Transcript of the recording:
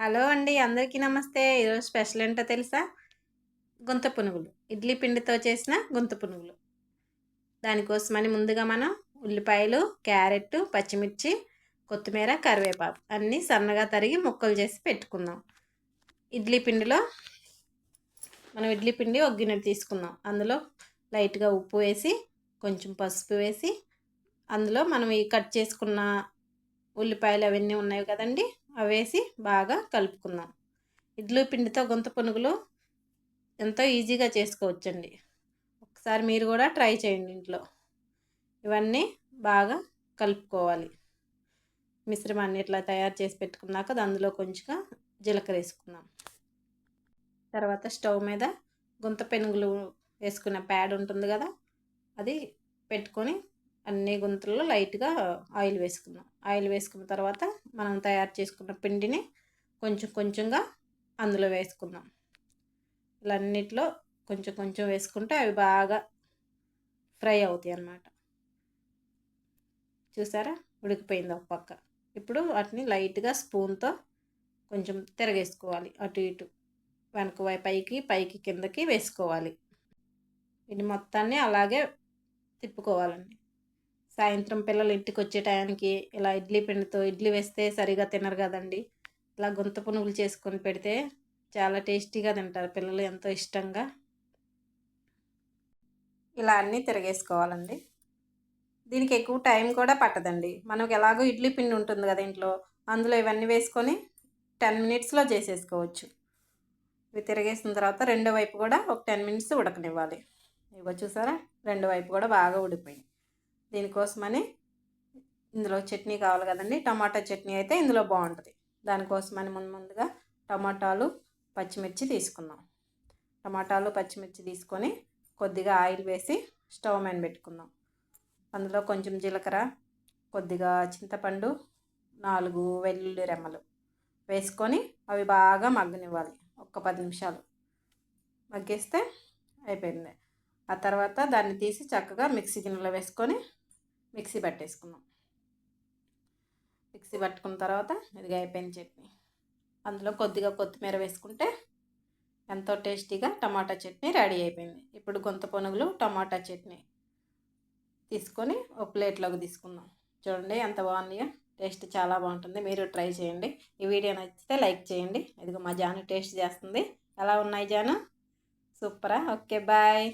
Hello అండి అందరికీ నమస్తే. ఈరోజు స్పెషల్ ఏంటో తెలుసా? గుంత పునుగులు. ఇడ్లీ పిండితో చేసిన గుంత పునుగులు. దానికోసమని ముందుగా మనం ఉల్లిపాయలు క్యారెట్ పచ్చిమిర్చి కొత్తిమీర కరివేపాకు అన్నీ సన్నగా తరిగి ముక్కలు చేసి పెట్టుకుందాం. ఇడ్లీ పిండిలో మనం ఇడ్లీ పిండి ఒక గిన్నె తీసుకుందాం. అందులో లైట్గా ఉప్పు వేసి కొంచెం పసుపు వేసి అందులో మనం ఈ కట్ చేసుకున్న ఉల్లిపాయలు అవన్నీ ఉన్నాయి కదండి? అవేసి బాగా కలుపుకుందాం. ఇడ్లీ పిండితో గొంత పునుగులు ఎంతో ఈజీగా చేసుకోవచ్చండి. ఒకసారి మీరు కూడా ట్రై చేయండి ఇంట్లో. ఇవన్నీ బాగా కలుపుకోవాలి. మిశ్రమాన్ని ఇట్లా తయారు చేసి పెట్టుకున్నాక అందులో కొంచెంగా జీలకర్ర వేసుకుందాం. తర్వాత స్టవ్ మీద గుంత పెనుగులు వేసుకున్న ప్యాడ్ ఉంటుంది కదా అది పెట్టుకొని అన్ని గుంతల్లో లైట్గా ఆయిల్ వేసుకుందాం. ఆయిల్ వేసుకున్న తర్వాత మనం తయారు చేసుకున్న పిండిని కొంచెం కొంచెంగా అందులో వేసుకుందాం. ఇలా అన్నిట్లో కొంచెం కొంచెం వేసుకుంటే అవి బాగా ఫ్రై అవుతాయి అన్నమాట. చూసారా? ఉడికిపోయింది ఒక పక్క. ఇప్పుడు వాటిని లైట్గా స్పూన్తో కొంచెం తిరగేసుకోవాలి. అటు ఇటు. వెనక పైకి పైకి కిందకి వేసుకోవాలి. ఇది మొత్తాన్ని అలాగే తిప్పుకోవాలండి. సాయంత్రం పిల్లలు ఇంటికి వచ్చే టయానికి ఇలా ఇడ్లీ పిండితో ఇడ్లీ వేస్తే సరిగా తినరు కదండి. ఇలా గుంత పునుగులు చేసుకొని పెడితే చాలా టేస్టీగా తింటారు పిల్లలు ఎంతో ఇష్టంగా. ఇలా అన్నీ తిరగేసుకోవాలండి. దీనికి ఎక్కువ టైం కూడా పట్టదండి. మనకు ఎలాగో ఇడ్లీ పిండి ఉంటుంది కదా ఇంట్లో. అందులో ఇవన్నీ వేసుకొని టెన్ మినిట్స్లో చేసేసుకోవచ్చు. ఇవి తిరిగేసిన తర్వాత రెండో వైపు కూడా ఒక టెన్ మినిట్స్ ఉడకనివ్వాలి. ఇవ్వ చూసారా? రెండు వైపు కూడా బాగా ఉడిపోయింది దీనికోసమని ఇందులో చట్నీ కావాలి కదండి. టమాటా చట్నీ అయితే ఇందులో బాగుంటుంది. దానికోసమని ముందు ముందుగా టమాటాలు పచ్చిమిర్చి తీసుకుందాం. టమాటాలు పచ్చిమిర్చి తీసుకొని కొద్దిగా ఆయిల్ వేసి స్టవ్ మీద పెట్టుకుందాం. అందులో కొంచెం జీలకర్ర కొద్దిగా చింతపండు నాలుగు వెల్లుల్లి రెమ్మలు వేసుకొని అవి బాగా మగ్గనివ్వాలి. ఒక్క పది నిమిషాలు మగ్గిస్తే అయిపోయింది. ఆ తర్వాత దాన్ని తీసి చక్కగా మిక్సీ గిన్నెలో వేసుకొని మిక్సీ పట్టేసుకుందాం మిక్సీ పట్టుకున్న తర్వాత ఇదిగా అయిపోయిన చట్నీ. అందులో కొద్దిగా కొత్తిమీర వేసుకుంటే ఎంతో టేస్టీగా టమాటా చట్నీ రెడీ అయిపోయింది. ఇప్పుడు గొంత పొనుగులు టమాటా చట్నీ తీసుకొని ఒక ప్లేట్లోకి తీసుకుందాం. చూడండి ఎంత బాగున్నాయో టేస్ట్ చాలా బాగుంటుంది. మీరు ట్రై చేయండి. ఈ వీడియో నచ్చితే లైక్ చేయండి. ఇదిగో మా జాను టేస్ట్ చేస్తుంది. ఎలా ఉన్నాయి జాను? సూపరా? Okay bye.